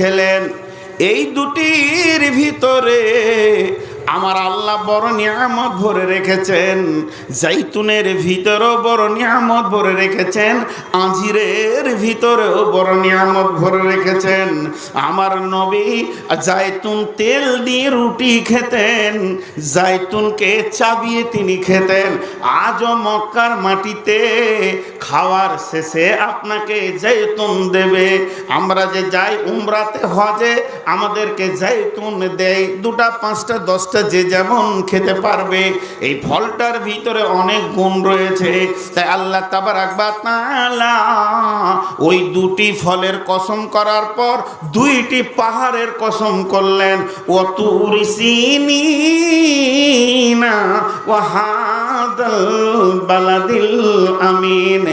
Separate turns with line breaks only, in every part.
খেলেন। এই দুটির ভিতরে আমার আল্লাহ বড় নিয়ামত ভরে রেখেছেন। জাইতুনের ভিতরেও বড় নিয়ামত ভরে রেখেছেন। আঞ্জিরের ভিতরেও বড় নিয়ামত ভরে রেখেছেন। আমার নবী জাইতুন তেল দিয়ে রুটি খেতেন। জাইতুনকে চাবিয়ে তিনি খেতেন। আজও মক্কার মাটিতে খাওয়ার শেষে আপনাকে জাইতুন দেবে। আমরা যে যাই উমরাতে হজে, আমাদেরকে জাইতুন দেয়। দুটা, পাঁচটা, দশটা যে যেমন খেতে পারবে, এই ফলটার ভিতরে অনেক গুণ রয়েছে। তাই আল্লাহ তাবার আকবার ওই দুটি ফলের কসম করার পর দুইটি পাহাড়ের কসম করলেন ও তুরিসিনা ও হাদাল বালাদিল আমিন।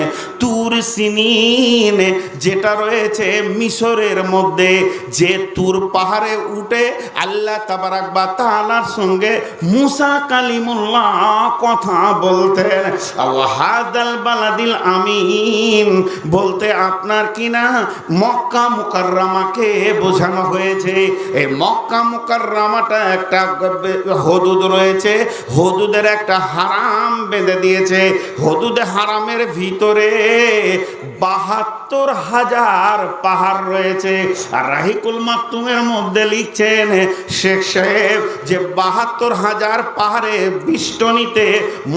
তুর সিনিন, যেটা রয়েছে মিশরের মধ্যে, যে তুর পাহাড়ে উঠে আল্লাহ তাবারাক বা তাআলার সঙ্গে মুসা কালিমুল্লাহ কথা বলতেন। ওয়াহাদাল বালাদিল আমিন, বলতে আপনার কিনা মক্কা মুকাররামাকে বোঝানো হয়েছে। এই মক্কা মুকাররামাটা একটা হদুদ রয়েছে, হদুদের একটা হারাম বেঁধে দিয়েছে। হদুদে হারামের ভিতরে বাহাত্তর হাজার পাহাড় রয়েছে। আর রাহিকুল মাকতুমের মধ্যে লিখছেন, শেখ সাহেব, যে বাহাত্তর হাজার পাহাড়ে বিষ্টনীতে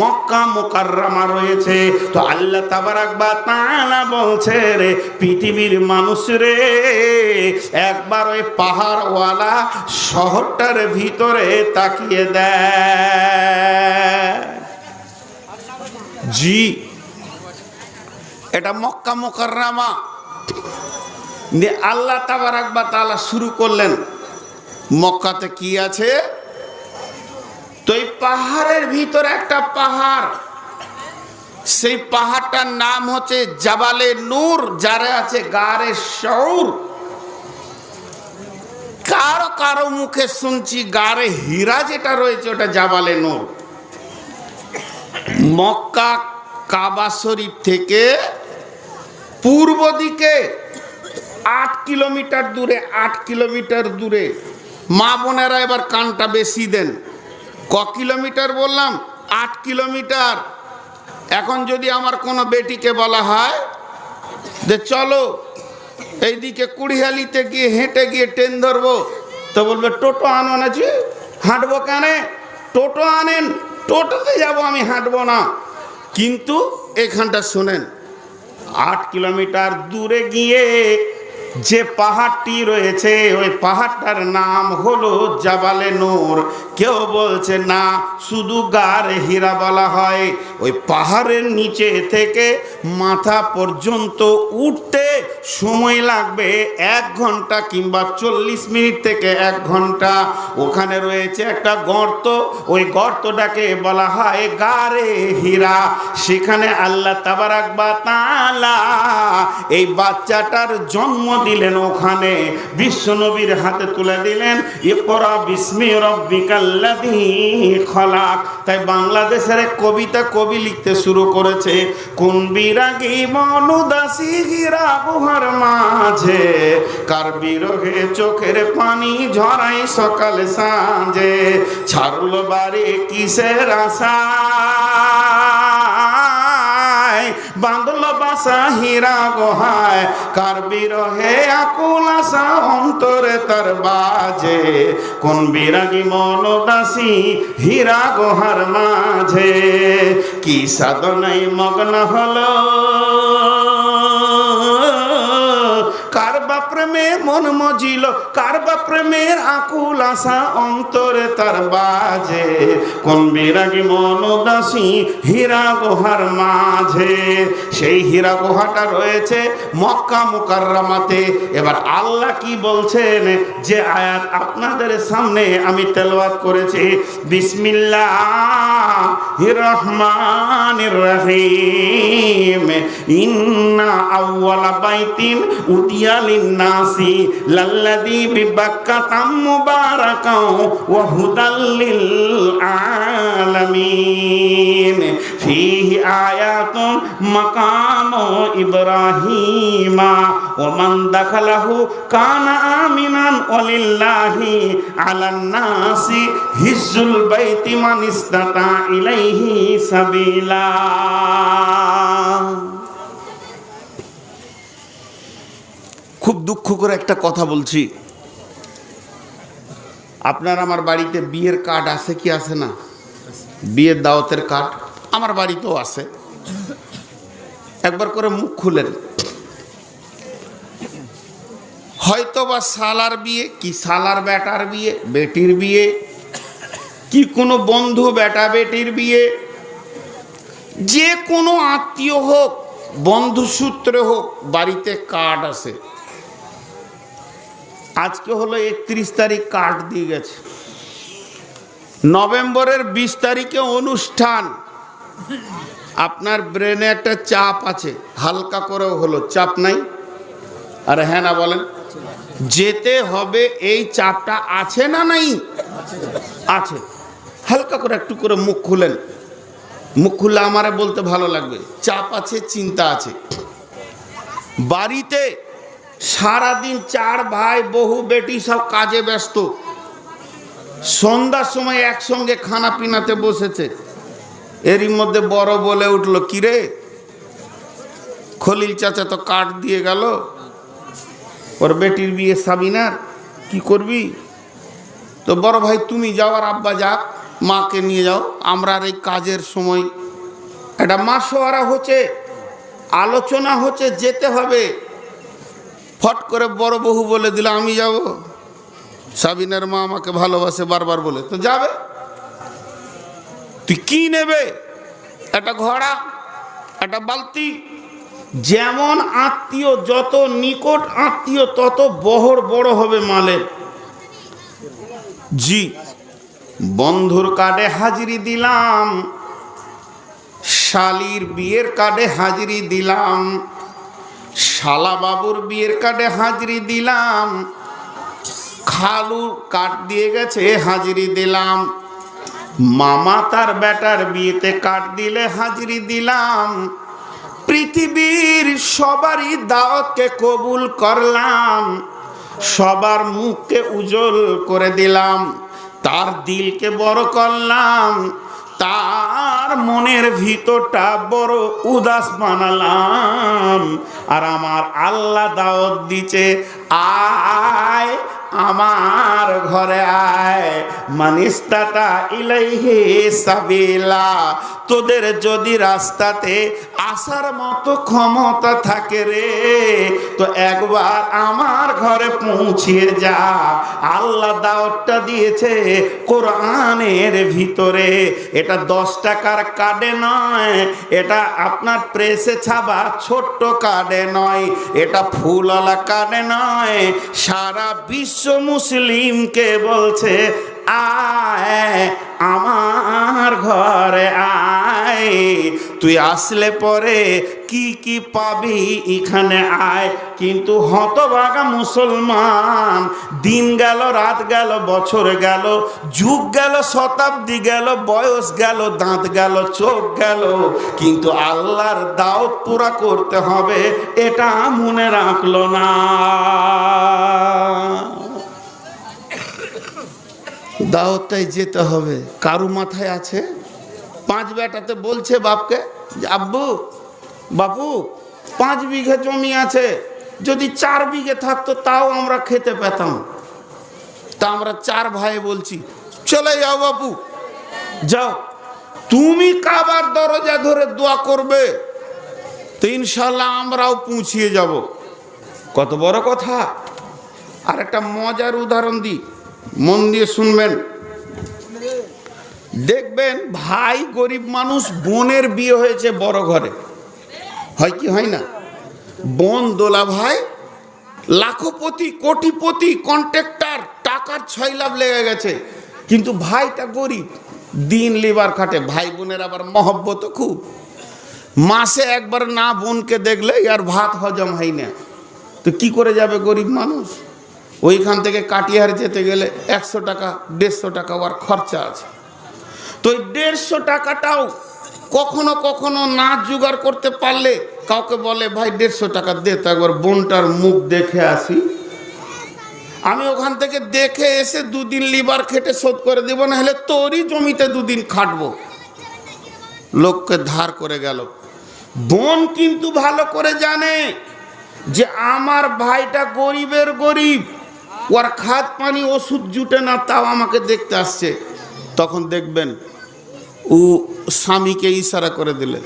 মক্কা মোকাররামা রয়েছে। তো আল্লাহ তাবারাক বা তাআলা বলছে রে, পৃথিবীর মানুষ রে, একবার ওই পাহাড়ওয়ালা শহরটার ভিতরে তাকিয়ে দেয় জি। এটা মক্কা মোকাররামা। দিয়ে আল্লাহ তাবারাক বা তালা শুরু করলেন। মক্কাতে কি আছে? তো এই পাহাড়ের ভিতরে একটা পাহাড়। সেই পাহাড়টার নাম হচ্ছে জাবালে নূর, যারা আছে গারে শৌর কারও কারও মুখে শুনছি গারে হীরা যেটা রয়েছে, ওটা জাবালে নূর। মক্কা কাবা শরীফ থেকে পূর্ব দিকে আট কিলোমিটার দূরে, আট কিলোমিটার দূরে। মা বোনেরা এবার কানটা বেশি দেন। ক কিলোমিটার বললাম? আট কিলোমিটার। এখন যদি আমার কোনো বেটিকে বলা হয় যে, চলো এইদিকে কুড়িহালিতে গিয়ে হেঁটে গিয়ে ট্রেন ধরবো। তো বলবে, টোটো আনো নাছি হাঁটবো কেনে? টোটো আনেন। টোটোতে যাব আমি, হাঁটবো না। কিন্তু এখানটা শোনেন আট কিলোমিটার দূরে গিয়ে যে পাহাড়টি রয়েছে, ওই পাহাড়টার নাম হলো জাবালে নূর। কেউ বলছে, না, শুধু গার হীরা বলা হয়। ওই পাহাড়ের নিচে থেকে মাথা পর্যন্ত উঠতে সময় লাগবে এক ঘণ্টা কিংবা চল্লিশ মিনিট থেকে এক ঘণ্টা। ওখানে রয়েছে একটা গর্ত। ওই গর্তটাকে বলা হয় গারে হীরা। সেখানে আল্লাহ তাবারাক বা তাআলা এই বাচ্চাটার জন্ম দিলেন ওখানে। বিশ্বনবীর হাতে তুলে দিলেন, ইকরা বিস্মি রব্বিকাল্লাযী খলাক। তাই বাংলাদেশের এক কবিতা কবি লিখতে শুরু করেছে, কোন বিরাগী মনুদাসী হীরা গুহার মাঝে, কার বিরহে চোখের পানি ঝরাই সকাল সাঁঝে, ছাড়লো বাড়ি কিসের আশা? বাঁধল বাসা হীরা গোহায়। কার বিরহে আকুল আশা অন্তরে তার বাজে। কোন বিরাগী মনদাসী হীরা গোহার মাঝে। কি সাধনাই মগ্ন হলো? কার বা প্রেমে মন মজিল, কার বা প্রেমের আকুল আশা অন্তরে তার বাজে? কোন বিরাগী মনদাসী হীরা গুহার মাঝে? সেই হীরা গুহাটা রয়েছে মক্কা মুকাররামাতে। এবার আল্লাহ কি বলছেন? যে আয়াত আপনাদের সামনে আমি তেলাওয়াত করেছি। বিসমিল্লাহ রহমানির রহিম। ইন্না আউওয়ালা বাইতিন উদিয়া লিন্না
লিন্নাসি লাল্লাযী বিবাক্কাতাম মুবারাকাও, ওয়া হুদাল লিল আলামিন। ফীহি আয়াতুন মাকামু ইব্রাহিমা, ওয়া মান দাখালাহু কানা আমিনান ওয়ালিল্লাহি আলান নাসি, হিজ্জুল বাইতি মান ইসতাতা ইলাইহি সাবিলা।
খুব দুঃখ করে একটা কথা বলছি। আপনার আমার বাড়িতে বিয়ের কার্ড আছে কি আছে না? বিয়ের দাওয়াতের কার্ড আমার বাড়িতেও আছে। একবার করে মুখ খুলেন। হয়তো বা সালার বিয়ে, কি সালার বেটার বিয়ে, বেটির বিয়ে, কি কোনো বন্ধু বেটা বেটির বিয়ে, যে কোনো আত্মীয় হোক বন্ধু সূত্রে হোক, বাড়িতে কার্ড আছে। আজকে হলো একত্রিশ তারিখ কার্ড দিয়ে গেছে। নভেম্বরের বিশ তারিখে অনুষ্ঠান। আপনার ব্রেনে একটা চাপ আছে, হালকা করেও হলো চাপ নাই। আর হ্যাঁ না বলেন, যেতে হবে এই চাপটা আছে না নাই? আছে। হালকা করে একটু করে মুখ খুলেন। মুখ খুললে আমারে বলতে ভালো লাগবে, চাপ আছে, চিন্তা আছে। বাড়িতে সারাদিন চার ভাই বহু বেটি সব কাজে ব্যস্ত। সন্ধ্যার সময় একসঙ্গে খানা পিনাতে বসেছে। এরই মধ্যে বড় বলে উঠল, কিরে? খলিল চাচা তো কাঠ দিয়ে গেল। ওর বেটির বিয়ে সাবিনার কি করবি? তো বড় ভাই, তুমি যাও আর আব্বা যাক, মাকে নিয়ে যাও। আমরা আর এই কাজের সময় একটা মাসোয়ারা হচ্ছে, আলোচনা হচ্ছে, যেতে হবে। ফট করে বড় বহু বলে দিল, আমি যাব। সাবিনার মা আমাকে ভালোবাসে বারবার বলে, তো যাবে? তুই কি নেবে? একটা ঘোড়া, একটা বালতি। যেমন আত্মীয়, যত নিকট আত্মীয়, তত বহর বড় হবে মালের। জি, বন্ধুর কার্ডে হাজিরি দিলাম, শালির বিয়ের কার্ডে হাজিরি দিলাম। শালা বাবুর বিয়ের কার্ডে হাজিরি দিলাম। খালু কার্ড দিয়ে গেছে, হাজিরি দিলাম। মামা তার বেটার বিয়েতে কার্ড দিলে হাজিরি দিলাম। পৃথিবীর সবারই দাওয়াতকে কবুল করলাম। সবার মুখকে উজ্জ্বল করে দিলাম। তার দিলকে বড় করলাম। তার মনের ভিতরটা বড় উদাস বানালাম। আর আমার আল্লাহ দাওয়াত দিছে, আয় আমার ঘরে আয়, মানিস্তাতা ইলাইহি সাবিলা। তোদের যদি রাস্তাতে আসার মতো ক্ষমতা থাকে রে, তো একবার আমার ঘরে পৌঁছিয়ে যা। আল্লাহ দাওয়াতটা দিয়েছে কোরআনের ভিতরে। এটা দশ টাকার কার্ডে নয়, এটা আপনার প্রেসে ছাবা ছোট্ট কার্ডে নয়, এটা ফুলওয়ালা কার্ডে নয়। সারা বিশ্ব মুসলিমকে বলছে আয়, আমার ঘরে আয়। তুই আসলে পরে কি কি পাবি এখানে আয়। কিন্তু হতভাগা মুসলমান, দিন গেল, রাত গেল, বছর গেল, যুগ গেল, শতাব্দী গেল, বয়স গেল, দাঁত গেল, চোখ গেল। কিন্তু আল্লাহর দাওয়াত পুরা করতে হবে, এটা মনে রাখল না। দাওয়াতটাই যেতে হবে। কারু মাথায় আছে? পাঁচ বেটাতে বলছে বাপকে আব্বু, বাপু, পাঁচ বিঘে জমি আছে। যদি চার বিঘে থাকতো, তাও আমরা খেতে পেতাম। তা আমরা চার ভাই বলছি, চলে যাও বাপু, যাও। তুমি কাবার দরজা ধরে দোয়া করবে, তো ইনশাল্লাহ আমরাও পৌঁছিয়ে যাব। কত বড় কথা। আর একটা মজার উদাহরণ দিই। মন দিয়ে শুনবেন। দেখবেন ভাই গরিব মানুষ বোনের বিয়ে হয়েছে বড় ঘরে। হয় কি, হয় না? বোন দোলা ভাই, লাখপতি, কোটিপতি, কন্ট্রাক্টর, টাকার ছয় লাভ লেগে গেছে। কিন্তু ভাইটা গরিব, দিন লিবার খাটে। ভাই বোনের আবার মহব্বত খুব। মাসে একবার না বোনকে দেখলে আর ভাত হজম হয় না। তো কি করে যাবে গরিব মানুষ? ওইখান থেকে কাটিহার যেতে গেলে একশো টাকা, দেড়শো টাকা ওর খরচা আছে। তো ওই দেড়শো টাকাটাও কখনো কখনো না জোগাড় করতে পারলে কাউকে বলে, ভাই, দেড়শো টাকা দে। তো একবার বোনটার মুখ দেখে আসি। আমি ওখান থেকে দেখে এসে দুদিন লিবার খেটে শোধ করে দেবো, না হলে তোরই জমিতে দুদিন খাটবো। লোককে ধার করে গেল। বোন কিন্তু ভালো করে জানে যে আমার ভাইটা গরিবের গরিব। ওর খাত পানি, ওষুধ জুটে না, তাও আমাকে দেখতে আসছে। তখন দেখবেন, ও স্বামীকে ইশারা করে দিলে।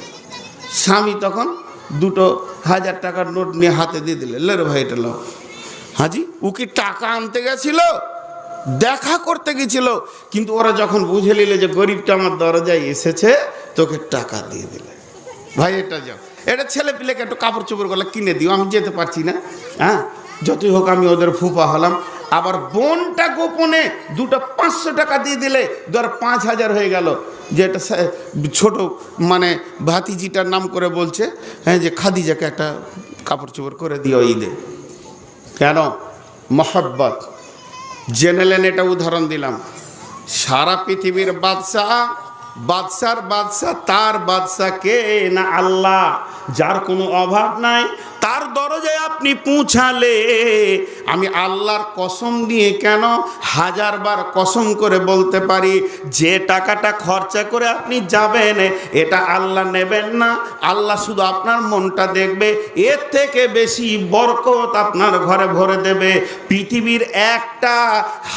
স্বামী তখন দুটো হাজার টাকার নোট নিয়ে হাতে দিয়ে দিলে। লে রে ভাই, এটা লো হাজি, ও কি টাকা আনতে গেছিল? দেখা করতে গেছিল। কিন্তু ওরা যখন বুঝে নিলে যে গরিবটা আমার দরজায় এসেছে, তোকে টাকা দিয়ে দিলে। ভাই, এটা যাও। এটা ছেলে পিলেকে একটু কাপড় চোপড় গলা কিনে দিও, আমি যেতে পারছি না। হ্যাঁ? যতই হোক আমি ওদের ফুপা হলাম। আবার বোনটা গোপনে দুটো পাঁচশো টাকা দিয়ে দিলে ধর পাঁচ হাজার হয়ে গেল। যেটা ছোট মানে ভাতিজিটার নাম করে বলছে হ্যাঁ যে খাদিজাকে একটা কাপড় চোপড় করে দিও ঈদে। কেন? মহব্বত। জেনেলেন এটা উদাহরণ দিলাম। সারা পৃথিবীর বাদশাহ, বাদশার বাদশাহ, তার বাদশাহ কে? না আল্লাহ। যার কোনো অভাব নাই তার দরজায় আপনি পৌঁছালে আমি আল্লাহর কসম দিয়ে কেন হাজারবার কসম করে বলতে পারি, যে টাকাটা খরচা করে আপনি যাবেন, এটা আল্লাহ নেবেন না। আল্লাহ শুধু আপনার মনটা দেখবে, এর থেকে বেশি বরকত আপনার ঘরে ভরে দেবে। পৃথিবীর একটা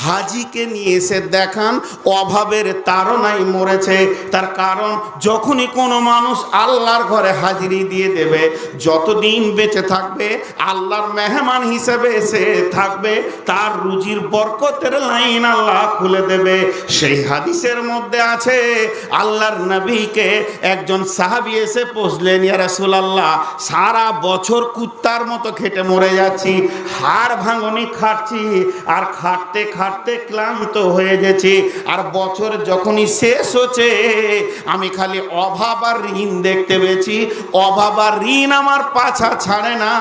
হাজিকে নিয়ে এসে দেখান, অভাবের তাড়নায় মরেছে। তার কারণ, যখনই কোনো মানুষ আল্লাহর ঘরে হাজিরি দিয়ে দেবে, যতদিন বেঁচে থাকবে, আল্লাহর মেহমান হিসেবে এসে থাকবে, তার রুজির বরকতের লাইন আল্লাহ খুলে দেবে। সেই হাদিসের মধ্যে আছে, আল্লাহর নবীকে একজন সাহাবি এসে পৌঁছলেন, ইয়া রাসূলুল্লাহ, সারা বছর কুত্তার মতো খেটে মরে যাচ্ছি, হাড় ভাঙনি খাটছি, আর খাটতে খাটতে ক্লান্ত হয়ে গেছি, আর বছর যখনই শেষ হচ্ছে, আমি খালি অভাব আর ঋণ দেখতে পেয়েছি, অভাব আর ঋণ আমার পাছা ছাড়ে না।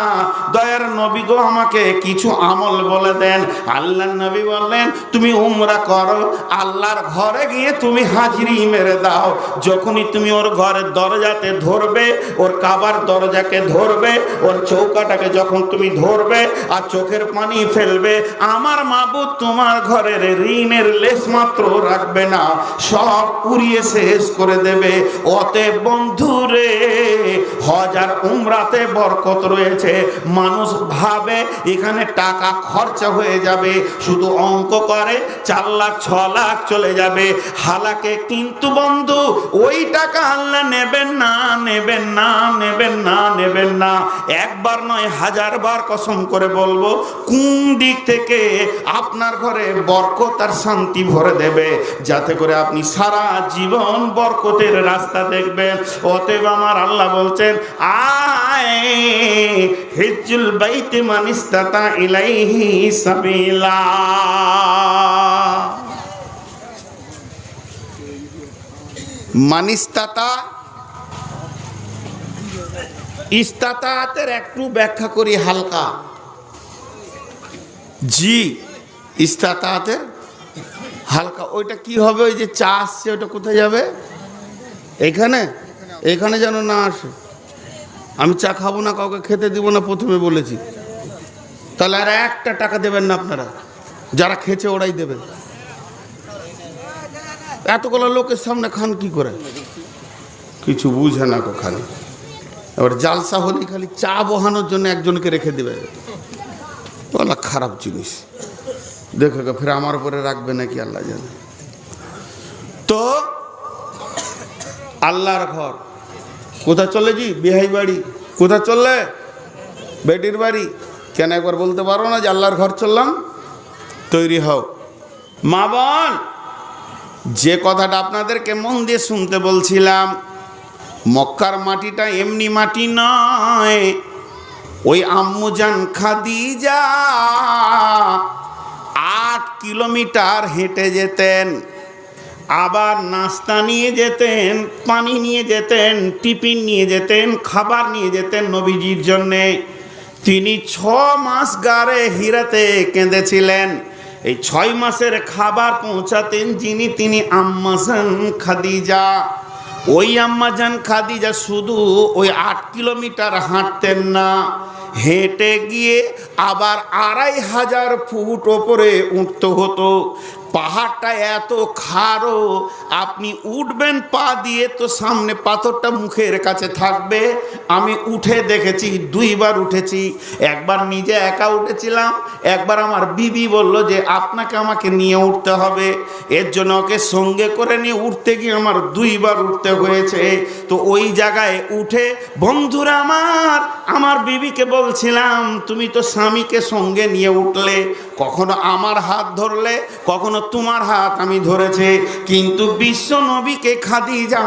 দয়ার নবী গো, আমাকে কিছু আমল বলে দেন। আল্লাহর নবী বললেন, তুমি উমরা করো, আল্লাহর ঘরে গিয়ে তুমি হাজিরি মেরে দাও। যখনই তুমি ওর ঘরের দরজাতে ধরবে, ওর কাবার দরজাকে ধরবে, ওর চৌকাটাকে যখন তুমি ধরবে আর চোখের পানি ফেলবে, আমার মাবুদ তোমার ঘরের ঋণের লেশ মাত্র রাখবে না। সব পুড়িয়ে শেষ করে দেবে। অতএব বন্ধুরে, হজ আর উমরাতে বরকত রয়েছে। মানুষ ভাবে এখানে টাকা খরচা হয়ে যাবে, শুধু অঙ্ক করে, চার লাখ, ছ লাখ চলে যাবে। হালাকে কিন্তু বন্ধু, ওই টাকা আল্লাহ নেবেন না নেবেন না নেবেন না নেবেন না। একবার নয়, হাজার বার কসম করে বলব, কোন দিক থেকে আপনার ঘরে বরকত আর শান্তি ভরে দেবে? যাতে করে আপনি সারা জীবন বরকতের রাস্তা দেখবেন। অতএব আমার আল্লাহ বলছেন, আয় হিজুল বাইতে মানিস্তাতা ইলাইহি সাবিলা। মানিস্তাতা ইস্তাতাতের একটু ব্যাখ্যা করি হালকা। জি, ইস্তাতাতের হালকা। ওইটা কি হবে? ওই যে চা আসছে ওটা কোথায় যাবে? এখানে? এখানে যেন না আসে। আমি চা খাব না, কাউকে খেতে দিব না, প্রথমে বলেছি। তাহলে আর একটা টাকা দেবেন না আপনারা। যারা খেয়েছে ওরাই দেবেন। এতগুলো লোকের সামনে খান কি করে? কিছু বুঝে না খালি। এবার জালসা হলে খালি চা বহানোর জন্য একজনকে রেখে দেবে। বলা খারাপ জিনিস। দেখে ফের আমার উপরে রাখবে নাকি আল্লাহ জানে। তো আল্লাহর ঘর। কোথায় চলে জি? বিহাই বাড়ি। কোথায় চললে? বেটির বাড়ি। কেন একবার বলতে পারো না যে আল্লাহর ঘর চললাম? তৈরি হও। মা বোন, যে কথাটা আপনাদেরকে মন দিয়ে শুনতে বলছিলাম, মক্কার মাটিটা এমনি মাটি নয়। ওই আম্মুজান খাদিজা আট কিলোমিটার হেঁটে যেতেন। আবার নাস্তা নিয়ে যেতেন, পানি নিয়ে যেতেন, টিফিন নিয়ে যেতেন, খাবার নিয়ে যেতেন নবীজির জন্যে। তিনি ছ মাস গারে হিরাতে কেঁদেছিলেন। এই ছয় মাসের খাবার পৌঁছাতেন যিনি, তিনি আম্মাজান খাদিজা। ওই আম্মাজান খাদিজা শুধু ওই আট কিলোমিটার হাঁটতেন না, হেঁটে গিয়ে আবার আড়াই হাজার ফুট ওপরে উঠতে হতো। পাহাড়টা এত খারো আপনি উঠবেন পা দিয়ে তো সামনে পাথরটা মুখের কাছে থাকবে। আমি উঠে দেখেছি, দুইবার উঠেছি। একবার নিজে একা উঠেছিলাম, একবার আমার বিবি বলল যে আপনাকে আমাকে নিয়ে উঠতে হবে। এর জন্য ওকে সঙ্গে করে নিয়ে উঠতে গিয়ে আমার দুইবার উঠতে হয়েছে। তো ওই জায়গায় উঠে, বন্ধুরা আমার আমার বিবিকে বলছিলাম, তুমি তো স্বামীকে সঙ্গে নিয়ে উঠলে। কখনো আমার হাত ধরলে, কখনো তোমার হাত আমি ধরেছে। কিন্তু বিশ্ব নবীকে খাদিজা,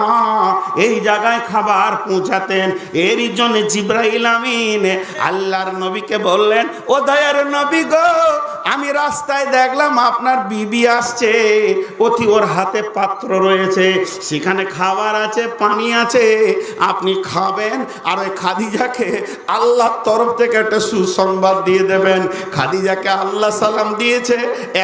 এই জায়গায় খাবার পৌঁছাতেন। এরই জন্য জিব্রাইল আমিন আল্লাহর নবীকে বললেন, ও দয়ার নবী গো, আমি রাস্তায় দেখলাম আপনার বিবি আসছে। অতি ওর হাতে পাত্র রয়েছে। সেখানে খাবার আছে, পানি আছে। আপনি খাবেন আর ওই খাদিজাকে আল্লাহর তরফ থেকে একটা সুসংবাদ দিয়ে দেবেন। খাদিজাকে আল্লাহ সালাম দিয়েছে,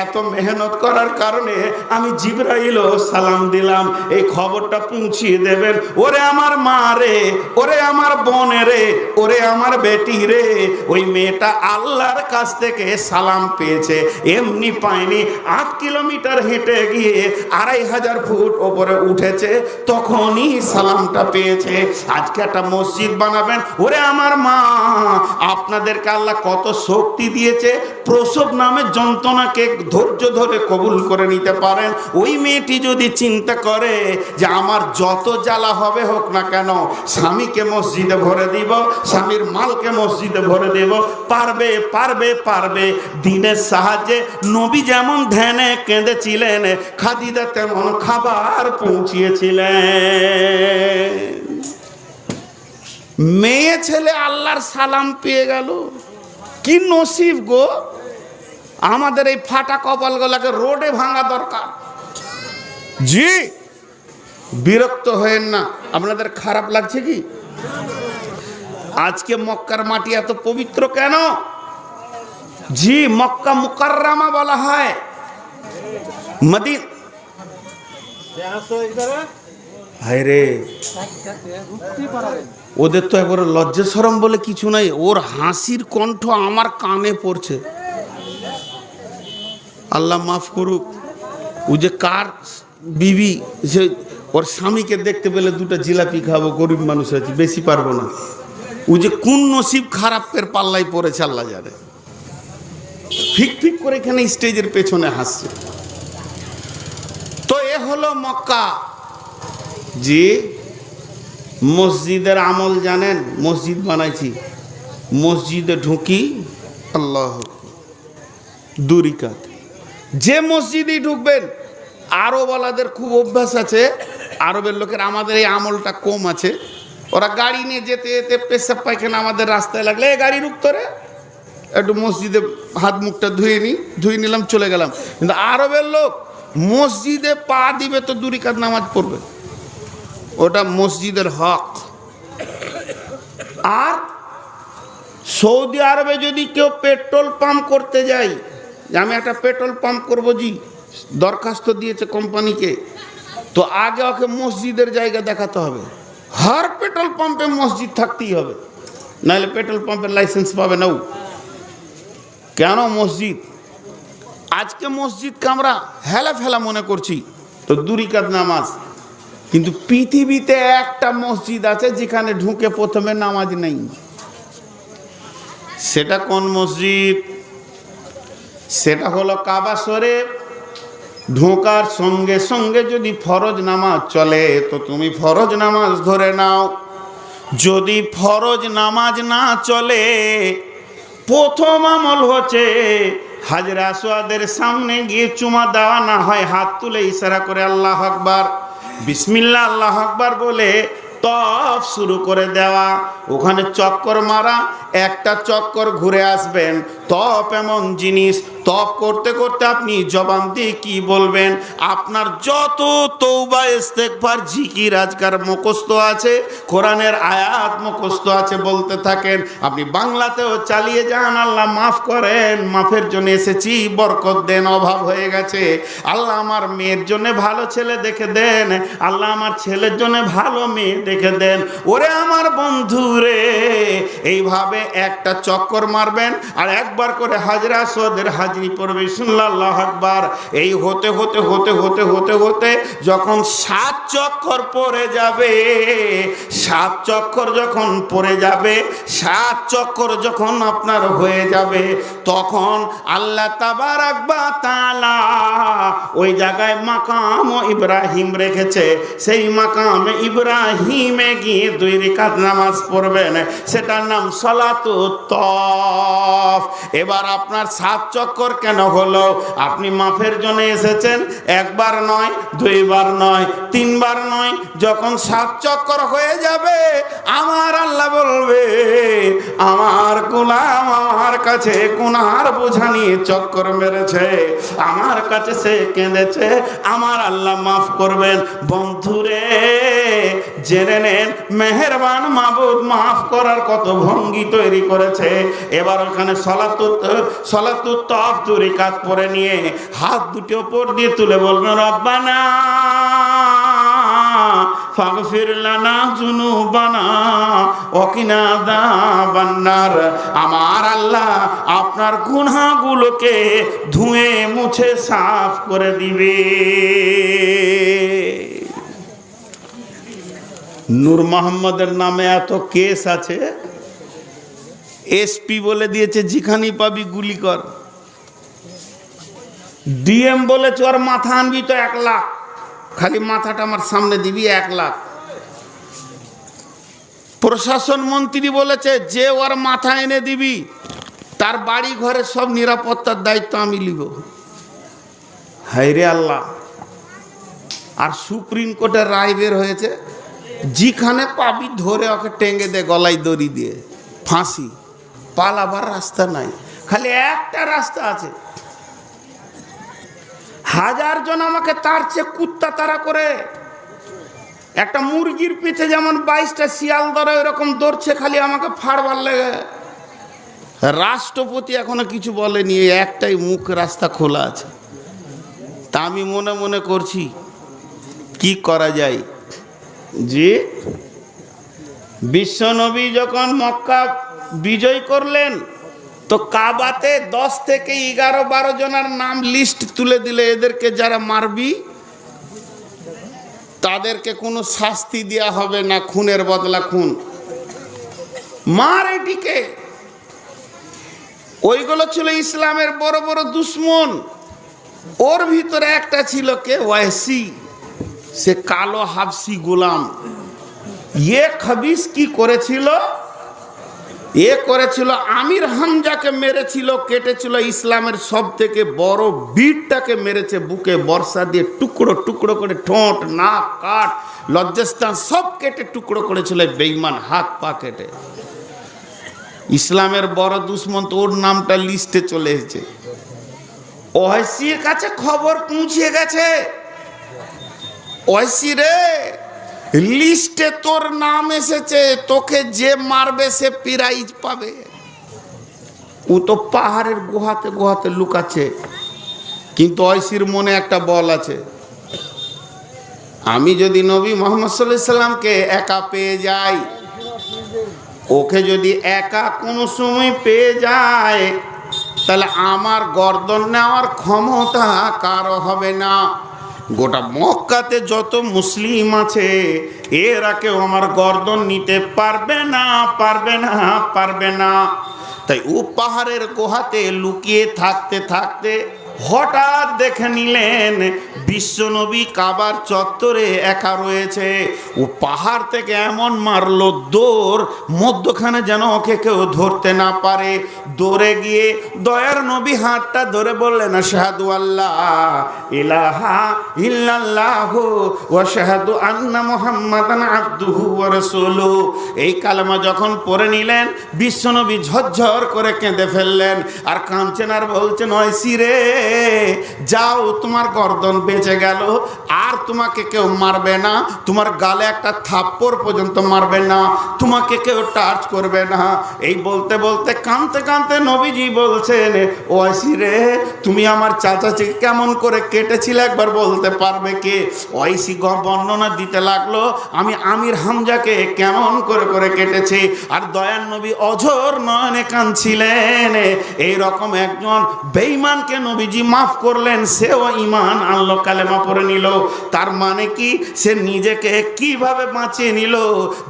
এত মেহনত করার কারণে আমি জিব্রাইলও সালাম দিলাম। এই খবরটা পৌঁছিয়ে দেবেন। ওরে আমার মা রে, ওরে আমার বোনে রে, ওরে আমার বেটি রে, ওই মেয়েটা আল্লাহর কাছ থেকে সালাম পেয়েছে। এমনি পায়নি, আট কিলোমিটার হেঁটে গিয়ে আড়াই হাজার ফুট ওপরে উঠেছে, তখনই সালামটা পেয়েছে। আজকে একটা মসজিদ বানাবেন। ওরে আমার মা, আপনাদেরকে আল্লাহ কত শক্তি দিয়েছে। প্রসব নামে যন্ত্রণাকে ধৈর্য ধরে কবুল করে নিতে পারেন। ওই মেয়েটি যদি চিন্তা করে যে আমার যত জ্বালা হবে হোক না কেন, স্বামীকে মসজিদে ভরে দিব, স্বামীর মালকে মসজিদে ভরে দেব, পারবে পারবে পারবে। দিনের সাহায্যে নবী যেমন ধ্যানে কেঁদেছিলেন খাদিদা তেমন খাবার পৌঁছিয়েছিলেন। মেয়ে ছেলে আল্লাহর সালাম পেয়ে গেল। কি নসিব গো? আমাদের এই ফাটা কপাল কপালগুলোকে রোডে ভাঙা দরকার। জি। বিরক্ত হয়েন না। আপনাদের খারাপ লাগছে কি? আজকে মক্কার মাটি এত পবিত্র কেন? জি মক্কা মুকাররামা বলা হয়। মদিন হায় রে। ওদের তো একবার লজ্জা সরম বলে কিছু নাই। ওর হাসির কণ্ঠ আমার কানে পড়ছে। আল্লাহ মাফ করুক। ও যে কার বিবি, সে ওর স্বামীকে দেখতে পেলে দুটো জিলাপি খাব, গরিব মানুষ আছে, বেশি পারব না। ও যে কোন নসিব খারাপের পাল্লাই পড়েছে আল্লাহ জানে। ফিক ফিক করে এখানে স্টেজের পেছনে হাসছে। তো এ হলো মক্কা। যে মসজিদের আমল জানেন? মসজিদ বানাইছি। মসজিদে ঢুকি, আল্লাহ। দুরিকাত। যে মসজিদেই ঢুকবেন আরবওয়ালাদের খুব অভ্যাস আছে আরবের লোকের আমাদের এই আমলটা কম আছে। ওরা গাড়ি নিয়ে যেতে যেতে পেশাব পায়খানা আমাদের রাস্তায় লাগলে "এ, গাড়ি রুখতো রে। একটু মসজিদে হাত মুখটা ধুয়ে নিই ধুয়ে নিলাম চলে গেলাম। কিন্তু আরবের লোক মসজিদে পা দিবে তো দুরিকাত নামাজ পড়বে। ওটা মসজিদের হক। আর সৌদি আরবে যদি কেউ পেট্রোল পাম্প করতে যায় যে আমি একটা পেট্রোল পাম্প করব জি, দরখাস্ত দিয়েছে কোম্পানিকে। তো আগে ওকে মসজিদের জায়গা দেখাতে হবে। হর পেট্রোল পাম্পে মসজিদ থাকতেই হবে। নাহলে পেট্রোল পাম্পের লাইসেন্স পাবে না। কেন মসজিদ? আজকে মসজিদকে আমরা হেলা ফেলা মনে করছি। তো দুরিকাত নামাজ। কিন্তু পৃথিবীতে একটা মসজিদ আছে যেখানে ঢুকে প্রথমে নামাজ নেই। সেটা কোন মসজিদ? সেটা হলো কাবা শরীফ। ঢোকার সঙ্গে সঙ্গে যদি ফরজ নামাজ চলে, তো তুমি ফরজ নামাজ ধরে নাও। যদি ফরজ নামাজ না চলে, প্রথম আমল হচ্ছে হাজরা আসোয়াদের সামনে গিয়ে চুমা দেওয়া, না হয় হাত তুলে ইশারা করে আল্লাহ আকবার। বিসমিল্লা আল্লাহ আকবার বলে তফ শুরু করে দেওয়া। ওখানে চক্কর মারা, একটা চক্কর ঘুরে আসবেন। তপ এমন জিনিস তপ করতে করতে আপনি জবান দিয়ে কি বলবেন? আপনার যত তৌবা ইস্তেকবার ঝিকির আজকার মুখস্থ আছে, কোরআনের আয়াত মুখস্থ আছে বলতে থাকেন। আপনি বাংলাতেও চালিয়ে যান, আল্লাহ মাফ করেন, মাফের জন্য এসেছি, বরকত দেন, অভাব হয়ে গেছে। আল্লাহ আমার মেয়ের জন্য ভালো ছেলে দেখে দেন, আল্লাহ আমার ছেলের জন্য ভালো মেয়ে দেখে দেন, ওরে আমার বন্ধু রে, এইভাবে একটা চক্কর মারবেন আর একবার করে হাজরা সদের হাজরি পড়বে শুনল্লাহ আকবার। এই হতে হতে হতে হতে হতে হতে যখন সাত চক্কর পড়ে যাবে, সাত চক্কর যখন পড়ে যাবে, সাত চক্কর যখন আপনার হয়ে যাবে, তখন আল্লাহ তাবার আকবা তালা ওই জায়গায় মাকাম ইব্রাহিম রেখেছে। সেই মাকাম ইব্রাহিমে গিয়ে দুই রেখাত নামাজ পড়বেন। সেটার নাম সলাতু তফ এবার আপনার সাত চক্কর কেন হলো? আপনি মাফের জন্য এসেছেন, একবার নয়, দুইবার নয়, তিনবার নয়, যখন সাত চক্কর হয়ে যাবে আমার আল্লাহ বলবে, আমার গোলাম আমার কাছে কোনার বোঝা নিয়ে চক্কর মেরেছে। আমার কাছে সে কেঁদেছে। আমার আল্লাহ মাফ করবেন। বন্ধুরে, জেনে নেন, মেহেরবান মাবুদ মাফ করার কত ভঙ্গি তৈরি করেছে। এবার ওখানে সলাতু সলাতু তফ তুরিকাত পরে নিয়ে হাত দুটি ওপর দিয়ে তুলে বলবেন, রব্বানা ফাগফির লানা জুনুবানা ওকিনা দাবান্নার আমার আল্লাহ আপনার গুনাহগুলোকে ধুয়ে মুছে সাফ করে দিবে। নূর মোহাম্মদের নামে এত কেস আছে। এসপি বলে দিয়েছে যেখানেই পাবি, গুলি কর। ডিএম বলেছে, ওর মাথা আনবি তো এক লাখ। খালি মাথাটা আমার সামনে দিবি, এক লাখ। প্রশাসন মন্ত্রী বলেছে, যে ওর মাথা এনে দিবি, তার বাড়ি ঘরে সব নিরাপত্তার দায়িত্ব আমি নিব। হাইরে আল্লাহ। আর সুপ্রিম কোর্টের রায় বের হয়েছে, যেখানে পাবি ধরে ওকে টেঙ্গে দে, গলায় দড়ি দিয়ে, ফাঁসি। পালাবার রাস্তা নাই। খালি একটা রাস্তা আছে হাজার জন আমাকে তার চেয়ে কুত্তা তারা করে। একটা মুরগির পিঠে যেমন বাইশটা শিয়াল ধরে ওরকম দৌড়ছে খালি আমাকে ফাড়বার লেগে। রাষ্ট্রপতি এখনও কিছু বলেনি একটাই মুখ রাস্তা খোলা আছে। তা আমি মনে মনে করছি, কি করা যায়? যে বিশ্বনবী যখন মক্কা বিজয় করলেন তো কাবাতে দশ থেকে এগারো, বারো জনের নাম লিস্ট তুলে দিলে এদেরকে যারা মারবি, তাদেরকে কোনো শাস্তি দেওয়া হবে না, খুনের বদলা খুন। মার এটিকে। ওইগুলো ছিল ইসলামের বড় বড় দুশ্মন। ওর ভিতরে একটা ছিল কে? ওয়াইসি। সে কালো হাফসি গোলাম। ইয়ে খবিস কি করেছিল? এ করেছিল, আমির হামজাকে মেরেছিল, কেটেছিল, ইসলামের সব থেকে বড় বীরটাকে মেরেছে, বুকে বর্ষা দিয়ে টুকরো টুকরো করে ঠোঁট, নাক কাঠ লজ্জাস্থান সব কেটে টুকরো করেছিল বেইমান হাত পা কেটে। ইসলামের বড় দুশ্মন ওর নামটা লিস্টে চলে এসেছে। ওহাইসির কাছে খবর পৌঁছে গেছে। ওয়াইসি রে! লিস্টে তোর নাম এসেছে, তোকে যে মারবে সে প্রাইজ পাবে। ও তো পাহাড়ের গুহাতে গুহাতে লুকাচ্ছে। কিন্তু ঐশির মনে একটা বল আছে। আমি যদি নবী মোহাম্মদ সাল্লাহ সাল্লামকে একা পেয়ে যাই, ওকে যদি একা কোনো সময় পেয়ে যায়, তাহলে আমার গর্দন নেওয়ার ক্ষমতা কারও হবে না। গোটা মক্কাতে যত মুসলিম আছে, এরা কেউ আমার গর্দন নিতে পারবে না পারবে না পারবে না। তাই ও পাহাড়ের গোহাতে লুকিয়ে থাকতে থাকতে
হঠাৎ দেখে নিলেন বিশ্বনবী কাবার চত্বরে একা রয়েছে। ও পাহাড় থেকে এমন মারলো, দৌড়, মধ্যখানে যেন ওকে কেউ ধরতে না পারে। দৌড়ে গিয়ে দয়ার নবী হাতটা ধরে বললেন শাহাদু আল্লাহ ইলাহা ইল্লাল্লাহ ওয়া শাহাদু আন্না মুহাম্মাদান আবদুহু ওয়া এই কালেমা যখন পড়ে নিলেন, বিশ্বনবী ঝরঝর করে কেঁদে ফেললেন আর কাঁদছেন আর বলছেন ঐসি রে যাও, তোমার গর্দন বেঁচে গেল, আর তোমাকে কেউ মারবে না, তোমার গালে একটা থাপ্পড় পর্যন্ত মারবে না, তোমাকে কেউ টাচ করবে না। এই বলতে বলতে কাঁদতে কাঁদতে নবীজি বলছেন ঐসি রে, তুমি আমার চাচাচিকে কেমন করে কেটেছিলে একবার বলতে পারবে কে? ওয়াইসি বর্ণনা দিতে লাগল, আমি আমির হামজাকে কেমন করে করে কেটেছি, আর দয়ান নবী অঝর নয়নে কাঁদছিলেন। এই রকম একজন বেঈমানকে নবীজি মাফ করলেন, সেও ইমান আনলো, কালেমা পরে নিল। তার মানে কি? সে নিজেকে কীভাবে বাঁচিয়ে নিল?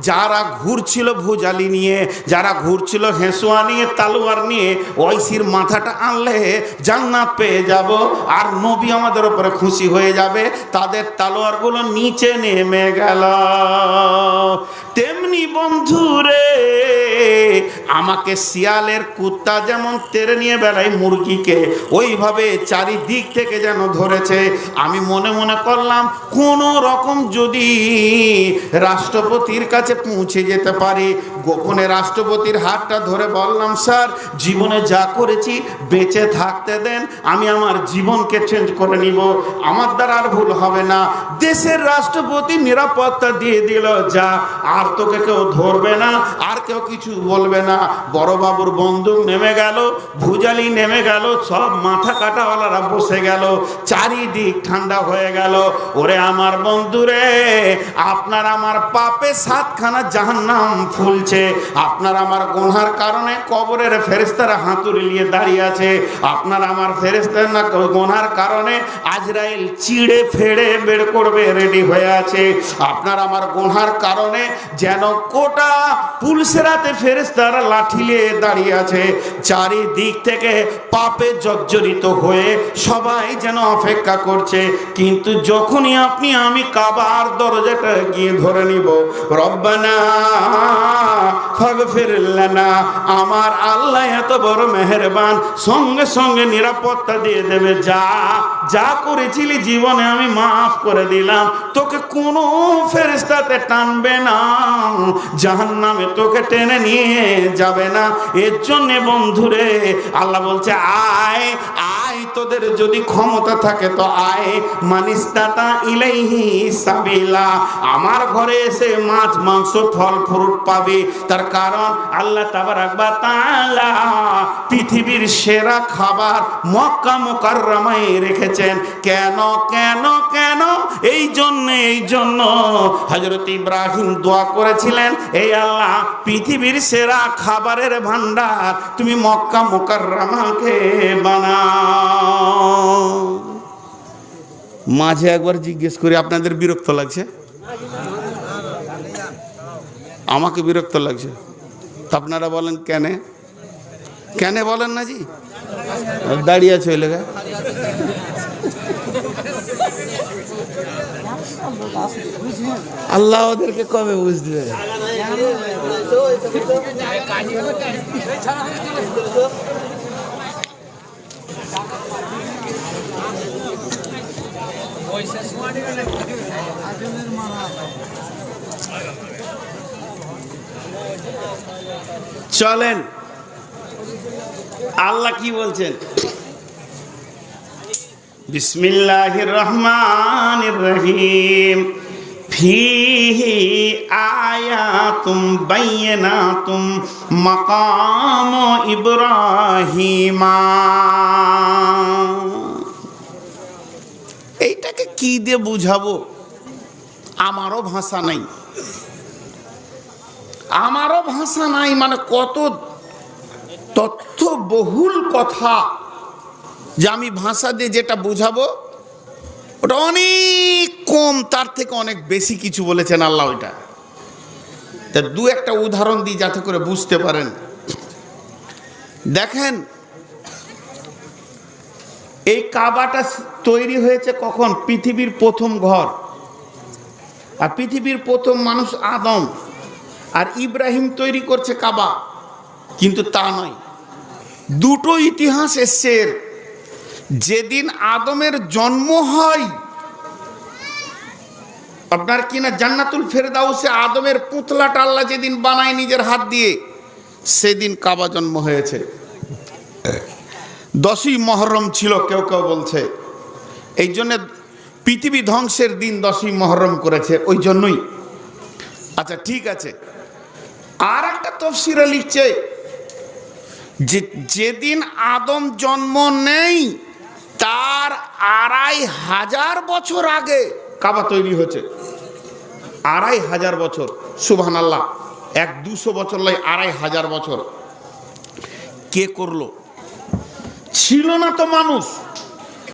যারা ঘুরছিল ভুজালি নিয়ে, যারা ঘুরছিল হেঁসুয়া নিয়ে, তালোয়ার নিয়ে, ঐশির মাথাটা আনলে জান্নাত পেয়ে যাব, আর নবী আমাদের উপরে খুশি হয়ে যাবে। তাদের তালোয়ারগুলো নিচে নেমে গেল। তেমনি বন্ধুরে, আমাকে শিয়ালের কুত্তা যেমন তেরে নিয়ে বেড়ায় মুরগিকে, ওইভাবে চারিদিক থেকে যেন ধরেছে। আমি মনে মনে করলাম, কোন রকম যদি রাষ্ট্রপতির কাছে পৌঁছে যেতে পারি গোপনে রাষ্ট্রপতির হাতটা ধরে বললাম, স্যার, জীবনে যা করেছি বেঁচে থাকতে দেন, আমি আমার জীবনকে চেঞ্জ করে নিব। আমার দ্বারা আর ভুল হবে না। দেশের রাষ্ট্রপতি নিরাপত্তা দিয়ে দিল, যা আর তোকে কেউ ধরবে না, আর কেউ কিছু বলবে না। বড় বাবুর বন্দুক নেমে গেল, ভুজালি নেমে গেল, সব মাথা কাটাওয়ালারা বসে গেল, চারিদিক ঠান্ডা হয়ে গেল। ওরে আমার বন্ধুরে, আপনার আমার পাপে সাতখানা জাহান্নাম ফুলছে। আপনার আমার গোনার কারণে কবরের ফেরেস্তারা হাতুড়ি নিয়ে দাঁড়িয়ে আছে। আপনার আমার ফেরেস্তার না গোনার কারণে আজরাইল চিড়ে ফেড়ে বের করবে রেডি হয়ে আছে। আপনার আমার গোনার কারণে যেন কোটা পুলসেরাতে ফেরেস্তারা লাঠি নিয়ে দাঁড়িয়ে আছে। চারিদিক থেকে পাপে জর্জরিত হয়ে সবাই যেন অপেক্ষা করছে। কিন্তু যখনই আপনি আমি কাবার দরজাটা গিয়ে ধরে নিব, রব্বানা ফাগফির লানা আমার আল্লাহ এত বড় মেহেরবান, সঙ্গে সঙ্গে নিরাপত্তা দিয়ে দেবে, যা যা করেছিলি জীবনে আমি মাফ করে দিলাম, তোকে কোনো ফেরেস্তাতে টানবে না জাহান নামে তোকে টেনে নিয়ে যাবে না, এর জন্যে বন্ধুরে, আল্লাহ বলছে, আয় আয় তোদের যদি ক্ষমতা থাকে তো আয়। মানিস্তাতা ইলাইহি সাবিলা। আমার ঘরে এসে মাছ, মাংস, ফল ফ্রুট পাবে। তার কারণ আল্লাহ তাবারাক বা তাআলা পৃথিবীর সেরা খাবার মক্কা মুকাররমায় রেখেছেন। কেন কেন কেন? এই জন্য এই জন্য। হযরত ইব্রাহিম দোয়া করেছিলেন এই আল্লাহ, পৃথিবীর সেরা খাবারের ভান্ডার তুমি মক্কা মুকাররমাকে বানাও। মাঝে একবার জিজ্ঞেস করি, আপনাদের বিরক্ত লাগছে? আমাকে বিরক্ত লাগছে। আপনারা বলেন কেন? কেন বলেন না জি? দাঁড়িয়ে আছে ওই লেগে। আল্লাহ ওদেরকে কবে বুঝবে চলেন। আল্লাহ কি বলছেন? বিসমিল্লাহির রহমানির রহিম। ফিহি আয়াতুম বাইয়িনাতুম মাকাম ইব্রাহিমা। এইটাকে কি দিয়ে বুঝাবো? আমারও ভাষা নাই। আমারও ভাষা নাই মানে কত তথ্য বহুল কথা যে আমি ভাষা দিয়ে যেটা বোঝাবো, ওটা অনেক কম, তার থেকে অনেক বেশি কিছু বলেছেন আল্লাহ ওইটা। তা দু একটা উদাহরণ দিই যাতে করে বুঝতে পারেন। দেখেন,
এই কাবাটা তৈরি হয়েছে কখন? পৃথিবীর প্রথম ঘর। আর পৃথিবীর প্রথম মানুষ আদম। আর ইব্রাহিম তৈরি করছে কাবা। কিন্তু তা নয়। দুটো ইতিহাস এসছে যেদিন আদমের জন্ম হয়, আপনার কিনা জান্নাতুল ফেরদাউসে আদমের পুতলাটা আল্লাহ যেদিন বানায় নিজের হাত দিয়ে, সেদিন কাবা জন্ম হয়েছে। দশই মহরম ছিল, কেউ কেউ বলছে। এই জন্য পৃথিবী ধ্বংসের দিন দশই মহরম করেছে, ওই জন্যই। আচ্ছা ঠিক আছে। আর একটা তফসিরা লিখছে যে যেদিন আদম জন্ম নেই, তার আড়াই হাজার বছর আগে। কাবা তৈরি হয়েছে। আড়াই হাজার বছর সুবহান আল্লাহ এক দুশো বছর লাই আড়াই হাজার বছর। কে করল? ছিল না তো মানুষ।